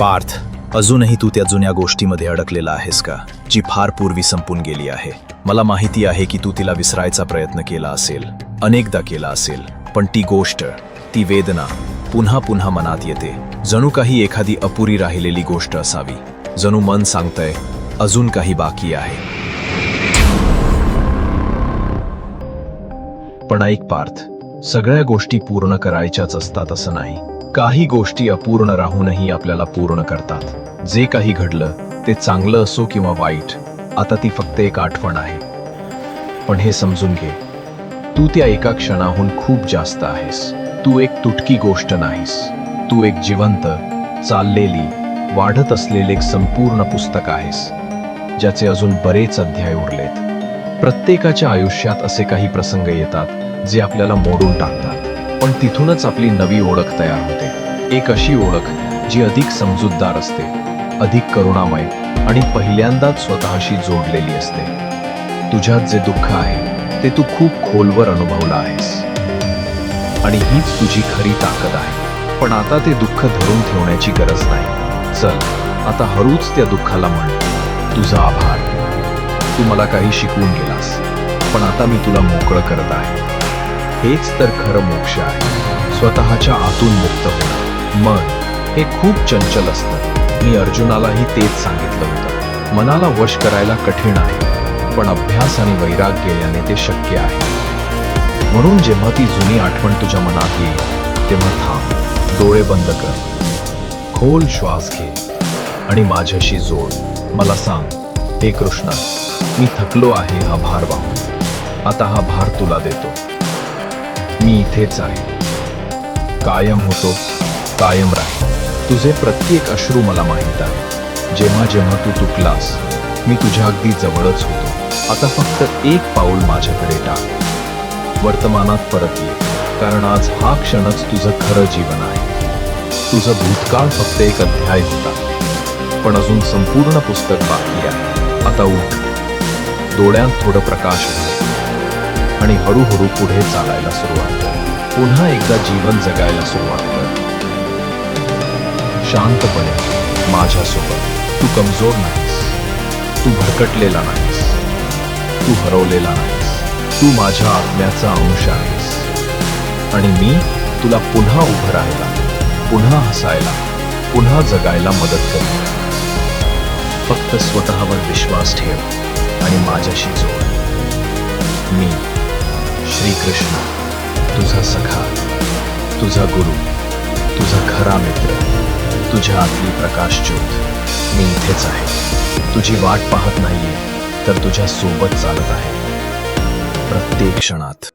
पार्थ अजूनही तू त्या जुन्या गोष्टीमध्ये अडकलेला आहेस का जी फार पूर्वी संपून गेली आहे? मला माहिती आहे की तू तिला विसरायचा प्रयत्न केला असेल अनेकदा केला असेल पण ती गोष्ट ती वेदना पुन्हा पुन्हा मनात येते. जणू काही एखादी अपुरी राहिलेली गोष्ट असावी जणू मन सांगतंय अजून काही बाकी आहे. पण ऐक पार्थ सगळ्या गोष्टी पूर्ण करायच्याच असतात असं नाही. काही गोष्टी अपूर्ण राहूनही आपल्याला पूर्ण करतात. जे काही घडलं ते चांगलं असो किंवा वाईट आता ती फक्त एक आठवण आहे. पण हे समजून घे तू त्या एका क्षणाहून खूप जास्त आहेस. तू एक तुटकी गोष्ट नाहीस. तू एक जिवंत चाललेली वाढत असलेले एक संपूर्ण पुस्तक आहेस ज्याचे अजून बरेच अध्याय उरलेत. प्रत्येकाच्या आयुष्यात असे काही प्रसंग येतात जे आपल्याला मोडून टाकतात. पण तिथूनच आपली नवी ओळख तयार होते. एक अशी ओळख जी अधिक समजूतदार असते अधिक करुणामय आणि पहिल्यांदाच स्वतःशी जोडलेली असते. तुझ्यात जे दुःख आहे ते तू खूप खोलवर अनुभवलं आहेस. आणि हीच तुझी खरी ताकद आहे. पण आता ते दुःख धरून ठेवण्याची गरज नाही. चल आता हरूच त्या दुःखाला म्हण. तुझा आभार. तू मला काही शिकवून गेलास पण आता मी तुला मोकळं करत आहे. हेच तर खरं मोक्ष आहे. स्वतःच्या आतून मुक्त होणं मन हे खूप चंचल असतं. मी अर्जुनालाही तेच सांगितलं होतं. मनाला वश करायला कठीण आहे पण अभ्यास आणि वैराग्य याने ते शक्य आहे. म्हणून जेव्हा ती जुनी आठवण तुझ्या मनात येईल तेव्हा थांब डोळे बंद कर. खोल श्वास घे आणि माझ्याशी जोड. मला सांग हे कृष्णा मी थकलो आहे हा भार वाहून. आता हा भार तुला देतो. मी इथेच आहे. कायम होतो कायम राहील तुझे प्रत्येक अश्रू मला माहीत आहे जेव्हा जेव्हा तू तुटलास मी तुझ्या अगदी जवळच होतो. आता फक्त एक पाऊल माझ्याकडे टाक. वर्तमानात परत ये कारण आज हा क्षणच तुझं खरं जीवन आहे. तुझं भूतकाळ फक्त एक अध्याय होता पण अजून संपूर्ण पुस्तक बाकी आहे. आता उठ. डोळ्यात थोडं प्रकाश आणि हळूहळू पुढे चालायला सुरुवात कर. पुन्हा एकदा जीवन जगायला सुरुवात कर. शांतपणे माझ्यासोबत. तू कमजोर नाहीस. तू भरकटलेला नाहीस. तू हरवलेला नाहीस. तू माझ्या आत्म्याचा अंश आहेस. आणि मी तुला पुन्हा उभं राहायला पुन्हा हसायला पुन्हा जगायला मदत करेन. फक्त स्वतःवर विश्वास ठेव आणि माझ्याशी जोड. मी श्रीकृष्ण तुझा सखा तुझा गुरु तुझा खरा मित्र तुझ्या आतली प्रकाशज्योत मी इथेच आहे. तुझी वाट पाहत नाहीये तर तुझ्या सोबत चालत आहे. प्रत्येक क्षणात.